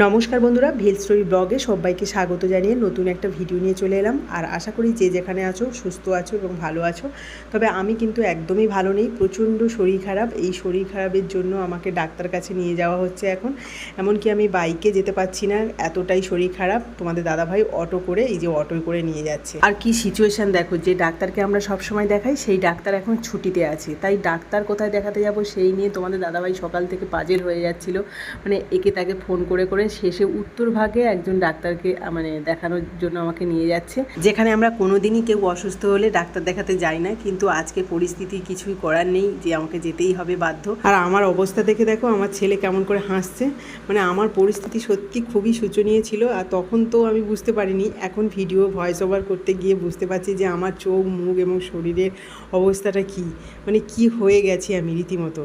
নমস্কার বন্ধুরা, ভেল স্টোরি ব্লগে সবাইকে স্বাগত জানিয়ে নতুন একটা ভিডিও নিয়ে চলে এলাম। আর আশা করি যে যেখানে আছো, সুস্থ আছো এবং ভালো আছো। তবে আমি কিন্তু একদমই ভালো নেই, প্রচণ্ড শরীর খারাপ। এই শরীর খারাপের জন্য আমাকে ডাক্তার কাছে নিয়ে যাওয়া হচ্ছে এখন। এমনকি আমি বাইকে যেতে পারছি না, এতটাই শরীর খারাপ। তোমাদের দাদাভাই অটো করে, এই যে অটোয় করে নিয়ে যাচ্ছে। আর কি সিচুয়েশান দেখো, যে ডাক্তারকে আমরা সব সময় দেখাই, সেই ডাক্তার এখন ছুটিতে আছে। তাই ডাক্তার কোথায় দেখাতে যাব, সেই নিয়ে তোমাদের দাদাভাই সকাল থেকে পাজের হয়ে যাচ্ছিল। মানে একে তাকে ফোন করে করে শেষে উত্তর ভাগে একজন ডাক্তারকে মানে দেখানোর জন্য আমাকে নিয়ে যাচ্ছে। যেখানে আমরা কোনোদিনই কেউ অসুস্থ হলে ডাক্তার দেখাতে যাই না, কিন্তু আজকে পরিস্থিতি কিছুই করার নেই যে আমাকে যেতেই হবে বাধ্য। আর আমার অবস্থা দেখে দেখো, আমার ছেলে কেমন করে হাসছে। মানে আমার পরিস্থিতি সত্যি খুবই শোচনীয় ছিল, আর তখন তো আমি বুঝতে পারিনি। এখন ভিডিও ভয়েস ওভার করতে গিয়ে বুঝতে পারছি যে আমার চোখ, মুখ এবং শরীরের অবস্থাটা কি। মানে কি হয়ে গেছি আমি রীতিমতো।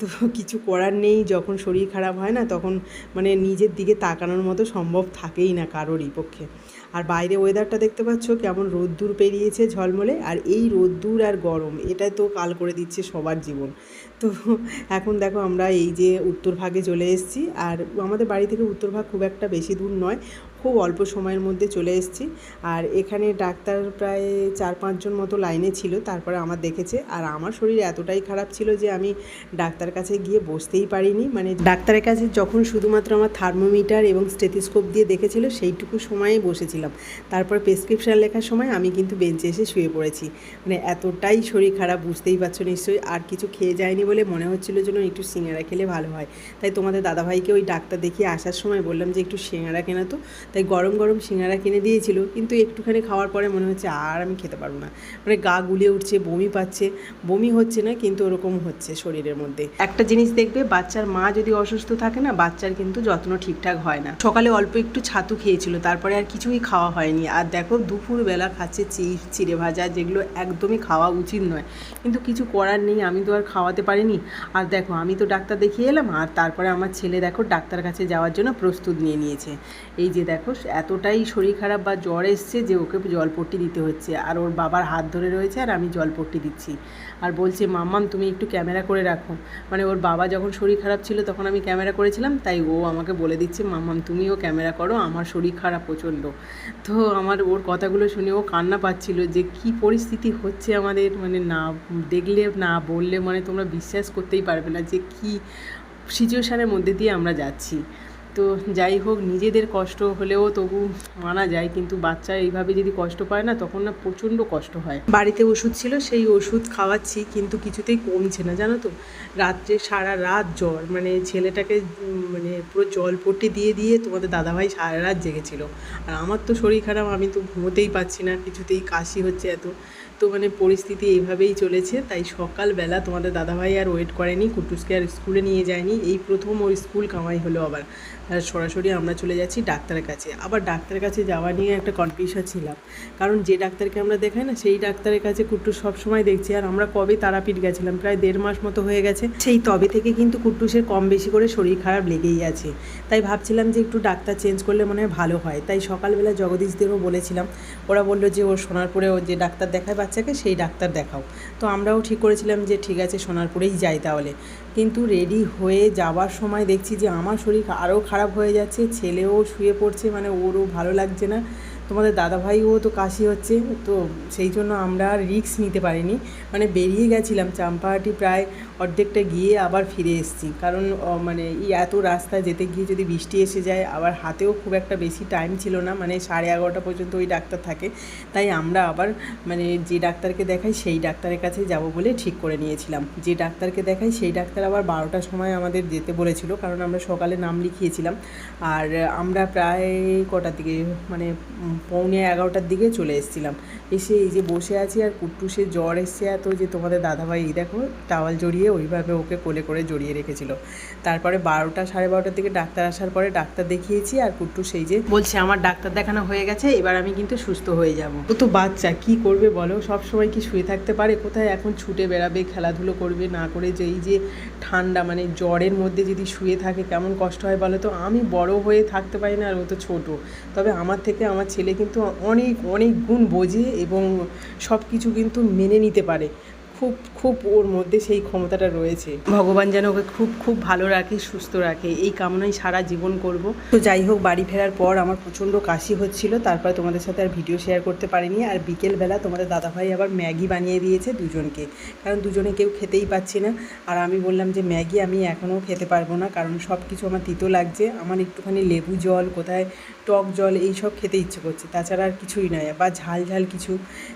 তো কিছু করার নেই, যখন শরীর খারাপ হয় না তখন মানে নিজের দিকে তাকানোর মতো সম্ভব থাকেই না কারোরই পক্ষে। আর বাইরে ওয়েদারটা দেখতে পাচ্ছ কেমন রোদ্দুর পেরিয়েছে ঝলমলে, আর এই রোদ্দুর আর গরম, এটা তো কাল করে দিচ্ছে সবার জীবন। তো এখন দেখো আমরা এই যে উত্তর ভাগে চলে এসেছি, আর আমাদের বাড়ি থেকে উত্তর ভাগ খুব একটা বেশি দূর নয় খুব অল্প সময়ের মধ্যে চলে এসেছি। আর এখানে ডাক্তার প্রায় চার পাঁচজন মতো লাইনে ছিল, তারপরে আমার দেখেছে। আর আমার শরীর এতটাই খারাপ ছিল যে আমি ডাক্তার কাছে গিয়ে বসতেই পারিনি। মানে ডাক্তারের কাছে যখন শুধুমাত্র আমার থার্মোমিটার এবং স্টেথিস্কোপ দিয়ে দেখেছিল, সেইটুকু সময়ে বসেছিলাম। তারপর প্রেসক্রিপশন লেখার সময় আমি কিন্তু বেঞ্চে এসে শুয়ে পড়েছি। মানে এতটাই শরীর খারাপ, বুঝতেই পারছ নিশ্চয়ই। আর কিছু খেয়ে যায়নি বলে মনে হচ্ছিল যেন একটু সিঙ্গারা খেলে ভালো হয়। তাই তোমাদের দাদাভাইকে ওই ডাক্তার দেখিয়ে আসার সময় বললাম যে, একটু সিঙ্গারা কেনা তো? তাই গরম গরম সিঙ্গারা কিনে দিয়েছিল। কিন্তু একটুখানি খাওয়ার পরে মনে হচ্ছে আর আমি খেতে পারব না। মানে গা গুলিয়ে উঠছে, বমি পাচ্ছে। বমি হচ্ছে না, কিন্তু ওরকম হচ্ছে শরীরের মধ্যে। একটা জিনিস দেখবে, বাচ্চার মা যদি অসুস্থ থাকে না, বাচ্চার কিন্তু যত্ন ঠিকঠাক হয় না। সকালে অল্প একটু ছাতু খেয়েছিল, তারপরে আর কিছুই খাওয়া হয়নি। আর দেখো, দুপুরবেলা খাচ্ছে চিপস চিড়ে ভাজা, যেগুলো একদমই খাওয়া উচিত নয়। কিন্তু কিছু করার নেই, আমি তো আর খাওয়াতে পারিনি। আর দেখো, আমি তো ডাক্তার দেখিয়ে এলাম, আর তারপরে আমার ছেলে দেখো, ডাক্তার কাছে যাওয়ার জন্য প্রস্তুত নিয়ে নিয়েছে। এই যে দেখো এতটাই শরীর খারাপ বা জ্বর এসছে যে ওকে জলপট্টি দিতে হচ্ছে। আর ওর বাবার হাত ধরে রয়েছে আর আমি জলপট্টি দিচ্ছি। আর বলছে, মাম্মাম, তুমি একটু ক্যামেরা করে রাখো। মানে ওর বাবা যখন শরীর খারাপ ছিল তখন আমি ক্যামেরা করেছিলাম, তাই ও আমাকে বলে দিচ্ছে, মাম্মাম, তুমিও ক্যামেরা করো, আমার শরীর খারাপ প্রচণ্ড। তো আমার ওর কথাগুলো শুনে ও কান্না পাচ্ছিল যে, কি পরিস্থিতি হচ্ছে আমাদের? মানে না দেখলে, না বললে মানে তোমরা বিশ্বাস করতেই পারবে না যে, কি সিচুয়েশানের মধ্যে দিয়ে আমরা যাচ্ছি। তো যাই হোক, নিজেদের কষ্ট হলেও তবু মানা যায়। কিন্তু বাচ্চা এইভাবে যদি কষ্ট পায় না, তখন না প্রচণ্ড কষ্ট হয়। বাড়িতে ওষুধ ছিল, সেই ওষুধ খাওয়াচ্ছি, কিন্তু কিছুতেই কমছে না, জানো তো? রাত্রে সারা রাত জ্বর মানে ছেলেটাকে মানে পুরো জল পট্টি দিয়ে দিয়ে তোমাদের দাদাভাই সারা রাত জেগেছিল। আর আমার তো শরীর খারাপ, আমি তো ঘুমোতেই পাচ্ছি না, কিছুতেই কাশি হচ্ছে এত। তো মানে পরিস্থিতি এইভাবেই চলেছে, তাই সকালবেলা তোমাদের দাদাভাই আর ওয়েট করেনি, কুটুসকে আর স্কুলে নিয়ে যায়নি। এই প্রথম ওর স্কুল কামাই হলো আবার। সরাসরি আমরা চলে যাচ্ছি ডাক্তারের কাছে। আবার ডাক্তারের কাছে যাওয়া নিয়ে একটা কনফিউশন ছিলাম। কারণ যে ডাক্তারকে আমরা দেখাই না, সেই ডাক্তারের কাছে কুট্টুস সবসময় দেখছি। আর আমরা কবে তারাপীঠ গেছিলাম, প্রায় দেড় মাস মতো হয়ে গেছে। সেই তবে থেকে কিন্তু কুট্টুসের কম বেশি করে শরীর খারাপ লেগেই আছে। তাই ভাবছিলাম যে একটু ডাক্তার চেঞ্জ করলে মনে হয় ভালো হয়। তাই সকালবেলা জগদীশদেরও বলেছিলাম। ওরা বলল যে, ও সোনারপুরে ও যে ডাক্তার দেখায় বাচ্চাকে, সেই ডাক্তার দেখাও। তো আমরাও ঠিক করেছিলাম যে, ঠিক আছে সোনারপুরেই যাই তাহলে। কিন্তু রেডি হয়ে যাওয়ার সময় দেখছি যে আমার শরীর আরও খারাপ হয়ে যাচ্ছে, ছেলেও শুয়ে পড়ছে মানে ওরও ভালো লাগছে না। তোমাদের দাদাভাইও তো কাশি হচ্ছে, তো সেই জন্য আমরা রিস্ক নিতে পারিনি। মানে বেরিয়ে গেছিলাম চাম্পাহাটি প্রায় অর্ধেকটা গিয়ে আবার ফিরে এসেছি। কারণ মানে এই এত রাস্তা যেতে গিয়ে যদি বৃষ্টি এসে যায়, আবার হাতেও খুব একটা বেশি টাইম ছিল না। মানে সাড়ে এগারোটা পর্যন্ত ওই ডাক্তার থাকে। তাই আমরা আবার মানে যে ডাক্তারকে দেখাই, সেই ডাক্তারের কাছে যাব বলে ঠিক করে নিয়েছিলাম। যে ডাক্তারকে দেখাই, সেই ডাক্তার আবার বারোটার সময় আমাদের যেতে বলেছিল। কারণ আমরা সকালে নাম লিখিয়েছিলাম। আর আমরা প্রায় কটার দিকে মানে পৌনে এগারোটার দিকে চলে এসেছিলাম। এসে এই যে বসে আছি আর কুট্টুসের জ্বর এসছে এত যে তোমাদের দাদাভাই, এই দেখো, টাওয়াল জড়িয়ে ওইভাবে ওকে কোলে করে জড়িয়ে রেখেছিল। তারপরে বারোটা সাড়ে বারোটার দিকে ডাক্তার আসার পরে ডাক্তার দেখিয়েছি আর কুট্টু সেই যে বলছে, আমার ডাক্তার দেখানো হয়ে গেছে, এবার আমি কিন্তু সুস্থ হয়ে যাব। ও তো বাচ্চা, কি করবে বলো? সব সময় কি শুয়ে থাকতে পারে? কোথায় এখন ছুটে বেড়াবে, খেলাধুলো করবে, না করে যে এই যে ঠান্ডা মানে জ্বরের মধ্যে যদি শুয়ে থাকে, কেমন কষ্ট হয় বলো তো? আমি বড় হয়ে থাকতে পারি না আর ও তো ছোটো। তবে আমার থেকে আমার ছেলে কিন্তু অনেক অনেক গুণ বোঝে এবং সব কিছু কিন্তু মেনে নিতে পারে। খুব খুব ওর মধ্যে সেই ক্ষমতাটা রয়েছে। ভগবান যেন ওকে খুব খুব ভালো রাখে, সুস্থ রাখে, এই কামনাই সারা জীবন করব। তো যাই হোক, বাড়ি ফেরার পর আমার প্রচণ্ড কাশি হচ্ছিল, তারপরে তোমাদের সাথে আর ভিডিও শেয়ার করতে পারিনি। আর বিকেলবেলা তোমাদের দাদাভাই আবার ম্যাগি বানিয়ে দিয়েছে দুজনকে। কারণ দুজনে কেউ খেতেই পাচ্ছি না। আর আমি বললাম যে, ম্যাগি আমি এখনও খেতে পারব না, কারণ সব কিছু আমার তিতো লাগছে। আমার একটুখানি লেবু জল, কোথায় টক জল, এই সব খেতে ইচ্ছে করছে। তাছাড়া আর কিছুই নয় বা ঝাল ঝাল কিছু।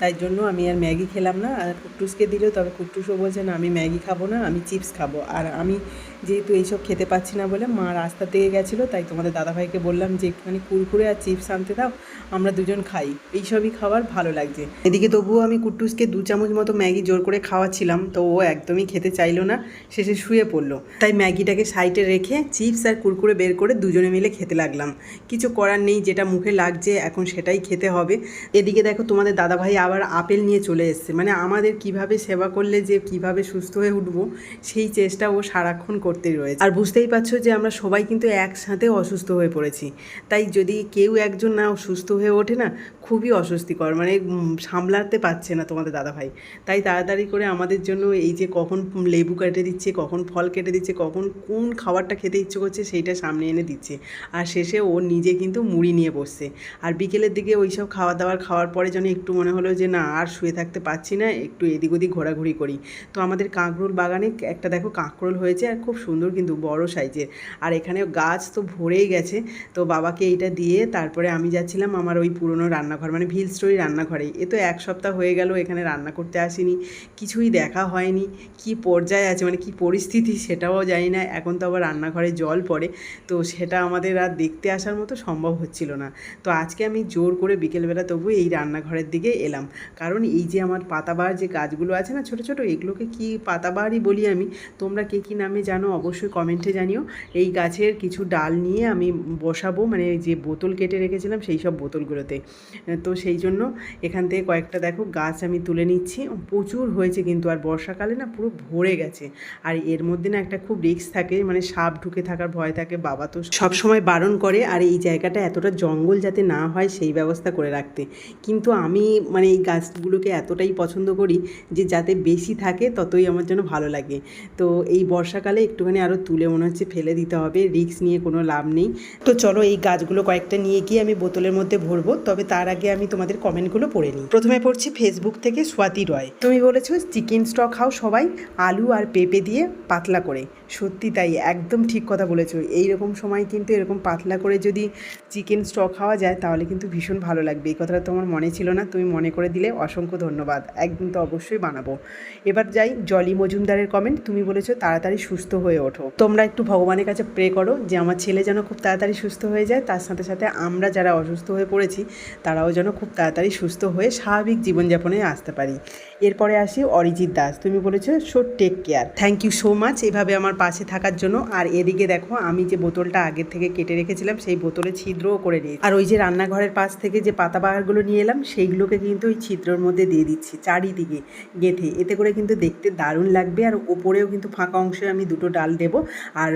তাই জন্য আমি আর ম্যাগি খেলাম না। আর কুট্টুসকে দিল তবে কুট্টুসও বলছে, না, আমি ম্যাগি খাব না, আমি চিপস খাব। আর আমি যেহেতু এইসব খেতে পাচ্ছি না বলে মা রাস্তা থেকে গেছিল, তাই তোমাদের দাদাভাইকে বললাম যে, একটুখানি কুরকুরে আর চিপস আনতে দাও, আমরা দুজন খাই। এইসবই খাবার ভালো লাগছে। এদিকে তবুও আমি কুট্টুসকে দু চামচ মতো ম্যাগি জোর করে খাওয়াচ্ছিলাম, তো ও একদমই খেতে চাইলো না, শেষে শুয়ে পড়ল। তাই ম্যাগিটাকে সাইডে রেখে চিপস আর কুরকুরে বের করে দুজনে মিলে খেতে লাগলাম। কিছু করার নেই, যেটা মুখে লাগছে, এখন সেটাই খেতে হবে। এদিকে দেখো, তোমাদের দাদাভাই আবার আপেল নিয়ে চলে এসছে। মানে আমাদের কীভাবে সেবা করলে যে কীভাবে সুস্থ হয়ে উঠবো, সেই চেষ্টা ও সারাক্ষণ করতেই রয়েছে। আর বুঝতেই পারছ যে আমরা সবাই কিন্তু একসাথে অসুস্থ হয়ে পড়েছি। তাই যদি কেউ একজন না সুস্থ হয়ে ওঠে না, খুবই অস্বস্তিকর। মানে সামলাতে পারছে না তোমাদের দাদাভাই। তাই তাড়াতাড়ি করে আমাদের জন্য এই যে কখন লেবু কেটে দিচ্ছে, কখন ফল কেটে দিচ্ছে, কখন কোন খাবারটা খেতে ইচ্ছে করছে, সেইটা সামনে এনে দিচ্ছে। আর শেষে ও নিজে কিন্তু মুড়ি নিয়ে বসছে। আর বিকেলের দিকে ওই সব খাওয়া দাওয়ার খাওয়ার পরে যেন একটু মনে হলো যে, না, আর শুয়ে থাকতে পারছি না, একটু এদিক ওদিক ঘোরাঘুরি করি। তো আমাদের কাঁকরোল বাগানে একটা দেখো কাঁকরোল হয়েছে আর খুব সুন্দর কিন্তু বড় সাইজের। আর এখানে গাছ তো ভরেই গেছে। তো বাবাকে এইটা দিয়ে তারপরে আমি যাচ্ছিলাম আমার ওই পুরনো রান্নাঘর মানে ভিল স্টোরি রান্নাঘরে এ তো এক সপ্তাহ হয়ে গেল, এখানে রান্না করতে আসিনি। কিছুই দেখা হয়নি। কি পর্যায়ে আছে মানে কি পরিস্থিতি সেটাও জানি না। এখন তো আবার রান্নাঘরে জল পড়ে। তো সেটা আমাদের আর দেখতে আসার মতো সম্ভব হচ্ছিল না। তো আজকে আমি জোর করে বিকেলবেলা তবু এই রান্নাঘরের দিকে এলাম। কারণ এই যে আমার পাতাবার যে গাছগুলো আছে না ছোট ছোট? এগুলোকে কি পাতাবারই বলি আমি? তোমরা কে কী নামে জানো? অবশ্যই কমেন্টে জানিও। এই গাছের কিছু ডাল নিয়ে আমি বসাবো মানে যে বোতল কেটে রেখেছিলাম সেই সব বোতলগুলোতে। তো সেই জন্য এখান থেকে কয়েকটা দেখো গাছ আমি তুলে নিচ্ছি। প্রচুর হয়েছে কিন্তু, আর বর্ষাকালে না পুরো ভরে গেছে। আর এর মধ্যে না একটা খুব রিস্ক থাকে মানে সাপ ঢুকে থাকার ভয় থাকে, বাবা তো সব সময় বারণ করে। আর এই জায়গাটা এতটা জঙ্গল যাতে না হয় সেই ব্যবস্থা করে রাখতে। কিন্তু আমি মানে এই গাছগুলোকে এতটাই পছন্দ করি যে যাতে বেশি থাকে ততই আমার জন্য ভালো লাগে। তো এই বর্ষাকালে একটুখানি আরও তুলে মনে হচ্ছে ফেলে দিতে হবে, রিস্ক নিয়ে কোনো লাভ নেই। তো চলো এই গাছগুলো কয়েকটা নিয়ে গিয়ে আমি বোতলের মধ্যে ভরবো, তবে তার আগে আমি তোমাদের কমেন্টগুলো পড়ে নিই। প্রথমে পড়ছি ফেসবুক থেকে স্বাতি রয়। তুমি বলেছ চিকেন স্টক খাও সবাই, আলু আর পেঁপে দিয়ে পাতলা করে। সত্যি তাই, একদম ঠিক কথা বলেছ। এই রকম সময় কিন্তু এরকম পাতলা করে যদি চিকেন স্টক খাওয়া যায়, তাহলে কিন্তু ভীষণ ভালো লাগবে। এই কথাটা তোমার মনে ছিল না, তুমি মনে করে দিলে অসংখ্য ধন্যবাদ। একদিন তো অবশ্যই বানাবো। এবার যাই জলি মজুমদারের কমেন্ট তুমি বলেছ তাড়াতাড়ি সুস্থ হয়ে ওঠো। তোমরা একটু ভগবানের কাছে প্রে করো যে আমার ছেলে যেন খুব তাড়াতাড়ি সুস্থ হয়ে যায়, তার সাথে সাথে আমরা যারা অসুস্থ হয়ে পড়েছি, তারাও যেন খুব তাড়াতাড়ি সুস্থ হয়ে স্বাভাবিক জীবনযাপনে আসতে পারি। এরপরে আসি অরিজিৎ দাস, তুমি বলেছ so take care thank you so much এভাবে আমার পাশে থাকার জন্য। আর এদিকে দেখো, আমি যে বোতলটা আগের থেকে কেটে রেখেছিলাম, সেই বোতলে ছিদ্রও করে দিই আর ওই যে রান্নাঘরের পাশ থেকে যে পাতা বাহারগুলো নিয়ে এলাম, সেইগুলোকে কিন্তু ওই ছিদ্রর মধ্যে দিয়ে দিচ্ছি, চারিদিকে গেঁথে এতে করে কিন্তু দেখতে দারুণ লাগবে আর ওপরেও কিন্তু ফাঁকা অংশে আমি দুটো ডাল দেবো। আর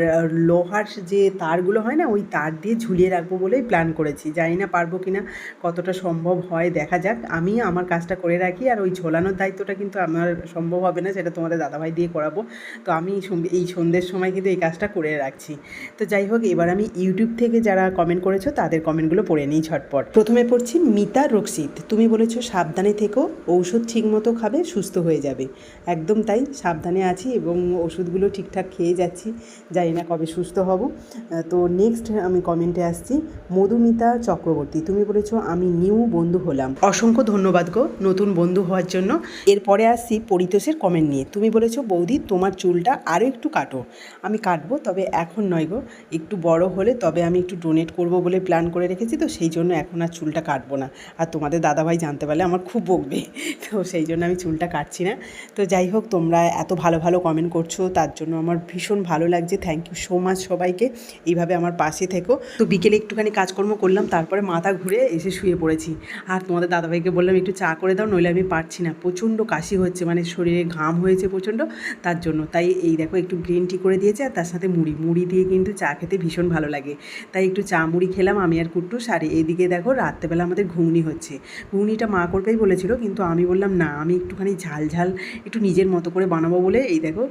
লোহার যে তারগুলো হয় না, ওই তার দিয়ে ঝুলিয়ে রাখব বলেই প্ল্যান করেছি। জানি না পারব কি না কতটা সম্ভব হয় দেখা যাক। আমি আমার কাজটা করে রাখি আর ওই ঝোলানোর দায়িত্বটা কিন্তু আমার সম্ভব হবে না, সেটা তোমাদের দাদাভাই দিয়ে করাবো। তো আমি এই সন্ধ্যের সময় কিন্তু এই কাজটা করে রাখছি। তো যাই হোক, এবার আমি ইউটিউব থেকে যারা কমেন্ট করেছ, তাদের কমেন্টগুলো পড়ে নিই ঝটপট। প্রথমে পড়ছি মিতা রক্ষিত তুমি বলেছ সাবধানে থেকো, ঔষধ ঠিকমতো খাবে, সুস্থ হয়ে যাবে। একদম তাই, সাবধানে আছি এবং ওষুধগুলো ঠিকঠাক খেয়ে যাচ্ছি। জানি না কবে সুস্থ হব। তো নেক্সট আমি কমেন্টে আসছি, মধুমিতা চক্রবর্তী, তুমি বলেছ আমি নিউ বন্ধু হলাম। অসংখ্য ধন্যবাদ গো নতুন বন্ধু হওয়ার জন্য। এরপরে আসছি পরিতোষের কমেন্ট নিয়ে। তুমি বলেছ, বৌদি, তোমার চুলটা আরও একটু কাটো। আমি কাটবো, তবে এখন নয় গো। একটু বড় হলে তবে আমি একটু ডোনেট করব বলে প্ল্যান করে রেখেছি তো, সেই জন্য এখন আর চুলটা কাটবো না। আর তোমাদের দাদাভাই জানতে পারলে আমার খুব বকবে। তো সেই জন্য আমি চুলটা কাটছি। না। তো যাই হোক, তোমরা এত ভালো ভালো কমেন্ট করছ, তার জন্য আমার ভীষণ ভালো লাগছে। থ্যাংক ইউ সো মাচ সবাইকে। এইভাবে আমার পাশে থেকো। তো বিকেলে একটুখানি কাজকর্ম করলাম, তারপরে মাথা ঘুরে এসে শুয়ে পড়েছি। আর তোমাদের দাদাভাইকে বললাম, একটু চা করে দাও, নইলে আমি পারছি না। প্রচণ্ড কাশি হচ্ছে মানে শরীরে ঘাম হয়েছে প্রচণ্ড, তার জন্য। তাই এই দেখো, একটু গ্রিন টি করে দিয়েছে, আর তার সাথে মুড়ি। মুড়ি দিয়ে কিন্তু চা খেতে ভীষণ ভালো লাগে। তাই একটু চা মুড়ি খেলাম, আমি আর কুট্টু। সারি এইদিকে দেখো, রাত্রেবেলা আমাদের ঘুগনি হচ্ছে। ঘুগনিটা মা করবেই বলেছিল, কিন্তু আমি বললাম, না, আমি একটুখানি ঝাল ঝাল একটু নিজের মতো করে বানাবো বলে, এই দেখো,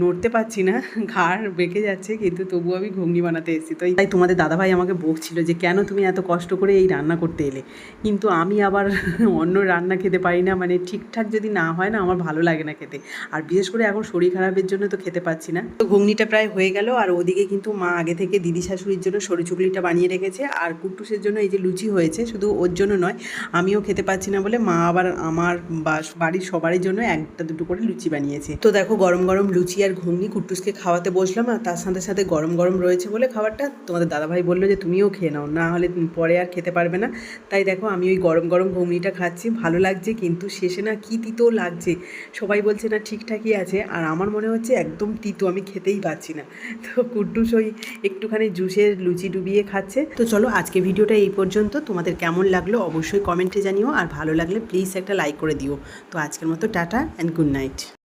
নড়তে পারছি না, ঘাড় বেঁকে যাচ্ছে, কিন্তু তবু আমি ঘুগনি বানাতে এসেছি। তো তাই তোমাদের দাদাভাই আমাকে বকছিল যে, কেন তুমি এত কষ্ট করে এই রান্না করতে এলে? কিন্তু আমি আবার অন্য রান্না খেতে পারি না মানে ঠিকঠাক যদি না হয় না, আমার ভালো লাগে না খেতে। আর বিশেষ করে এখন শরীর খারাপের জন্য তো খেতে পাচ্ছি না। তো ঘুগনিটা প্রায় হয়ে গেল, আর ওদিকে কিন্তু মা আগে থেকে দিদি শাশুড়ির জন্য সরু চুগলিটা বানিয়ে রেখেছে, আর কুট্টুসের জন্য এই যে লুচি হয়েছে, শুধু ওর জন্য নয়, আমিও খেতে পাচ্ছি না বলে মা আবার আমার বা, বাড়ির সবারই জন্য একটা দুটো করে লুচি বানিয়েছে। তো দেখো গরম গরম লুচি আর ঘুগনি কুট্টুসকে খাওয়াতে বসলাম আর তার সাথে সাথে গরম গরম রয়েছে বলে খাবারটা তোমাদের দাদাভাই বলল যে তুমিও খেয়ে নাও, না হলে পরে আর খেতে পারবে না। তাই দেখো আমি ওই গরম গরম ঘুগনিটা খাচ্ছি, ভালো লাগছে কিন্তু শেষে না কি তিতো লাগছে, সবাই বলছে না ঠিকঠাকই আছে আর আমার মনে হচ্ছে একদম তিতো, আমি খেতেই পাচ্ছি না। তো কুট্টুস ওই একটুখানি জুসের লুচি ডুবিয়ে খাচ্ছে। তো চলো আজকে ভিডিওটা এই পর্যন্ত, তোমাদের কেমন লাগল অবশ্যই কমেন্টে জানিও আর ভালো লাগলে প্লিজ একটা লাইক করে দিও। তো আজকের মতো টাটা অ্যান্ড গুড নাইট